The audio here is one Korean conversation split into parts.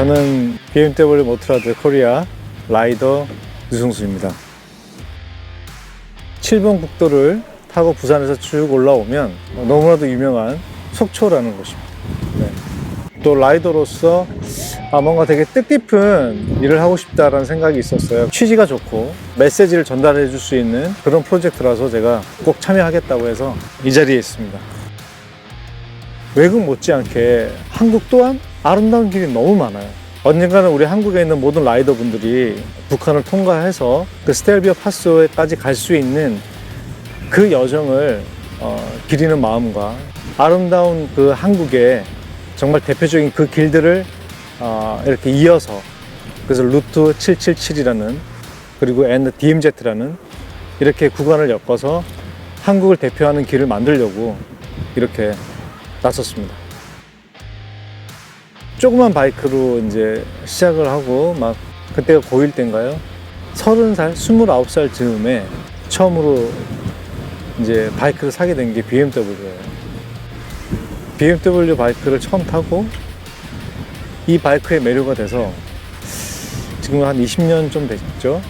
저는 BMW 모트라드 코리아 라이더 유승수입니다. 7번 국도를 타고 부산에서 쭉 올라오면 너무나도 유명한 속초라는 곳입니다. 네. 또 라이더로서 아, 뭔가 되게 뜻깊은 일을 하고 싶다라는 생각이 있었어요. 취지가 좋고 메시지를 전달해 줄 수 있는 그런 프로젝트라서 제가 꼭 참여하겠다고 해서 이 자리에 있습니다. 외국 못지않게 한국 또한 아름다운 길이 너무 많아요. 언젠가는 우리 한국에 있는 모든 라이더 분들이 북한을 통과해서 그 스텔비어 파스까지 갈 수 있는 그 여정을 어, 기리는 마음과 아름다운 그 한국의 정말 대표적인 그 길들을 어, 이렇게 이어서 그래서 루트 777이라는 그리고 N DMZ라는 이렇게 구간을 엮어서 한국을 대표하는 길을 만들려고 이렇게 나섰습니다. 조그만 바이크로 이제 시작을 하고 막 그때가 고1 때인가요? 30살, 29살 즈음에 처음으로 이제 바이크를 사게 된 게 BMW예요. BMW 바이크를 처음 타고 이 바이크에 매료가 돼서 지금 한 20년 좀 됐죠.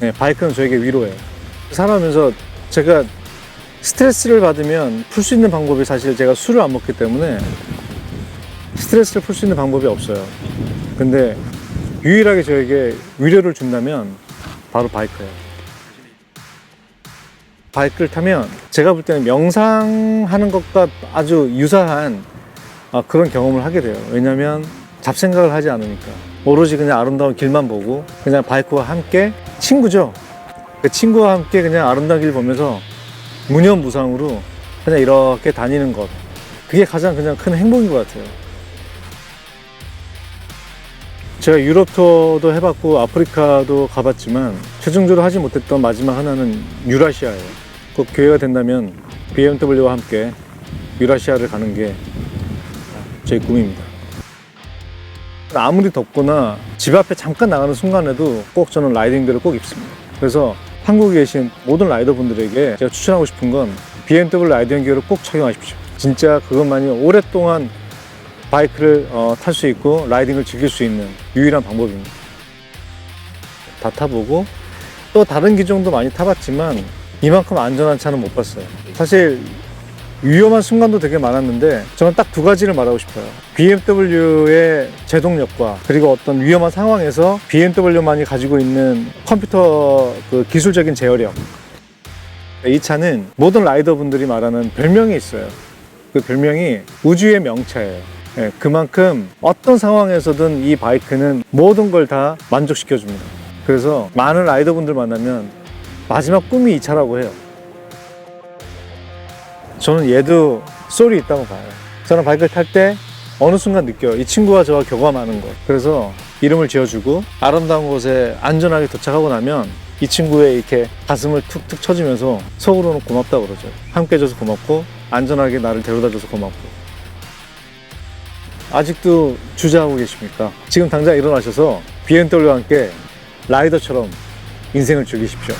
네, 바이크는 저에게 위로예요. 살아오면서 제가 스트레스를 받으면 풀 수 있는 방법이 사실 제가 술을 안 먹기 때문에 스트레스를 풀 수 있는 방법이 없어요. 근데 유일하게 저에게 위로를 준다면 바로 바이크예요. 바이크를 타면 제가 볼 때는 명상하는 것과 아주 유사한 아, 그런 경험을 하게 돼요. 왜냐면 잡생각을 하지 않으니까. 오로지 그냥 아름다운 길만 보고 그냥 바이크와 함께 친구죠. 그 친구와 함께 그냥 아름다운 길 보면서 무념무상으로 그냥 이렇게 다니는 것. 그게 가장 그냥 큰 행복인 것 같아요. 제가 유럽 투어도 해봤고 아프리카도 가봤지만 최종적으로 하지 못했던 마지막 하나는 유라시아예요. 꼭 기회가 된다면 BMW와 함께 유라시아를 가는 게 제 꿈입니다. 아무리 덥거나 집 앞에 잠깐 나가는 순간에도 꼭 저는 라이딩들을 꼭 입습니다. 그래서 한국에 계신 모든 라이더 분들에게 제가 추천하고 싶은 건 BMW 라이딩 기어를 꼭 착용하십시오. 진짜 그것만이 오랫동안 바이크를 어, 탈 수 있고 라이딩을 즐길 수 있는 유일한 방법입니다. 다 타보고 또 다른 기종도 많이 타봤지만 이만큼 안전한 차는 못 봤어요. 사실 위험한 순간도 되게 많았는데 저는 딱 두 가지를 말하고 싶어요. BMW의 제동력과 그리고 어떤 위험한 상황에서 BMW만이 가지고 있는 컴퓨터 그 기술적인 제어력. 이 차는 모든 라이더분들이 말하는 별명이 있어요. 그 별명이 우주의 명차예요. 예, 그만큼 어떤 상황에서든 이 바이크는 모든 걸 다 만족시켜 줍니다. 그래서 많은 라이더분들 만나면 마지막 꿈이 이 차라고 해요. 저는 얘도 소리 있다고 봐요. 저는 바이크를 탈 때 어느 순간 느껴요. 이 친구와 저와 교감하는 것. 그래서 이름을 지어주고 아름다운 곳에 안전하게 도착하고 나면 이 친구의 이렇게 가슴을 툭툭 쳐주면서 속으로는 고맙다고 그러죠. 함께 해줘서 고맙고 안전하게 나를 데려다줘서 고맙고. 아직도 주저하고 계십니까? 지금 당장 일어나셔서 BMW와 함께 라이더처럼 인생을 즐기십시오.